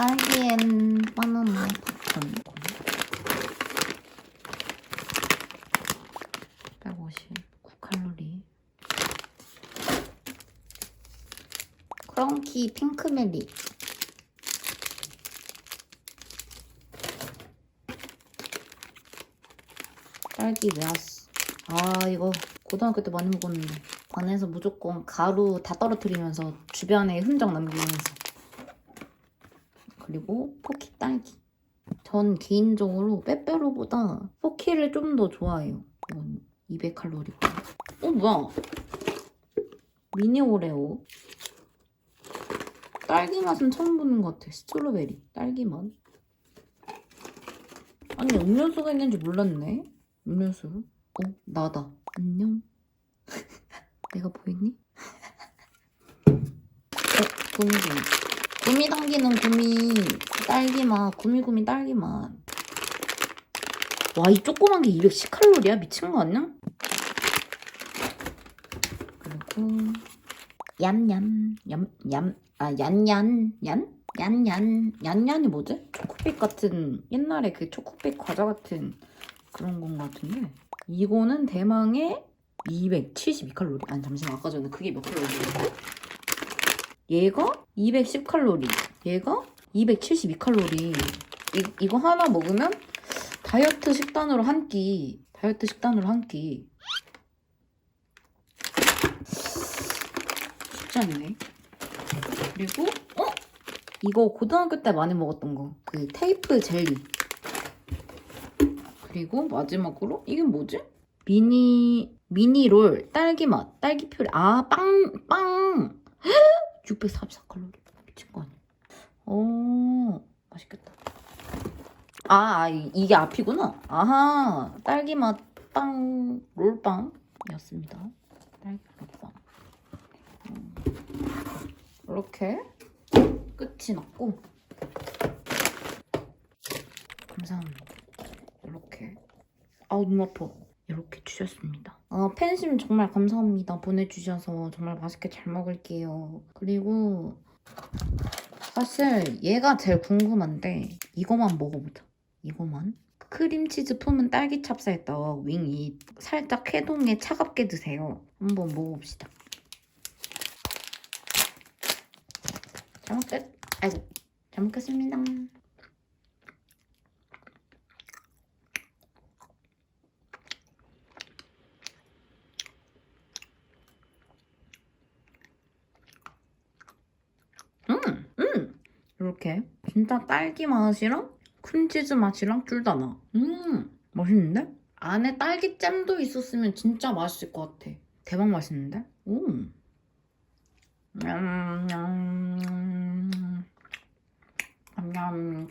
딸기엔 바나나 팝콘. 159칼로리. 크런키 핑크베리. 딸기 메아스. 아 이거 고등학교 때 많이 먹었는데 반에서 무조건 가루 다 떨어뜨리면서 주변에 흔적 남기면서 그리고 포키 딸기 전 개인적으로 빼빼로보다 포키를 좀 더 좋아해요. 이건 200칼로리고. 어 뭐야? 미니 오레오. 딸기 맛은 처음 보는 것 같아. 스트로베리 딸기 맛. 아니 음료수가 있는지 몰랐네. 음료수. 어 나다. 안녕. 내가 보이니? 어 구미구미 구미 당기는 구미 딸기맛 구미구미 딸기맛 와 이 조그만 게 210칼로리야 미친 거 아니야? 그리고 얌얌 얌얌 아 얀얀 얀? 얀얀 얀얀이 뭐지? 초코빛 같은 옛날에 그 초코빛 과자 같은 그런 건 같은데 이거는 대망의 272칼로리 아니 잠시만 아까 전에 그게 몇 칼로리였지? 얘가 210칼로리 얘가 272칼로리. 이, 이거 하나 먹으면 다이어트 식단으로 한 끼 다이어트 식단으로 한 끼. 쉽지 않네. 그리고 어? 이거 고등학교 때 많이 먹었던 거. 그 테이프 젤리. 그리고 마지막으로 이게 뭐지? 미니 미니 롤 딸기 맛 딸기 퓨레. 아빵 빵 644칼로리 미친 거 아니야? 오 맛있겠다. 아, 아 이- 이게 앞이구나. 아하 딸기 맛 빵 롤빵이었습니다. 딸기 롤빵. 음, 이렇게 끝이 났고 감사합니다. 이렇게 아우 눈 아파. 이렇게 주셨습니다. 아, 팬심 정말 감사합니다. 보내주셔서 정말 맛있게 잘 먹을게요. 그리고 사실 얘가 제일 궁금한데 이거만 먹어보자. 이거만. 크림치즈 품은 딸기 찹쌀떡 윙이 살짝 해동에 차갑게 드세요. 한번 먹어봅시다. 잘 먹겠... 아이고 잘 먹겠습니다. 음, 음. 이렇게 진짜 딸기 맛이랑 크림치즈 맛이랑 둘 다 나. 음, 맛있는데? 안에 딸기 잼도 있었으면 진짜 맛있을 것 같아. 대박 맛있는데? 오. 냠냠. 냠냠.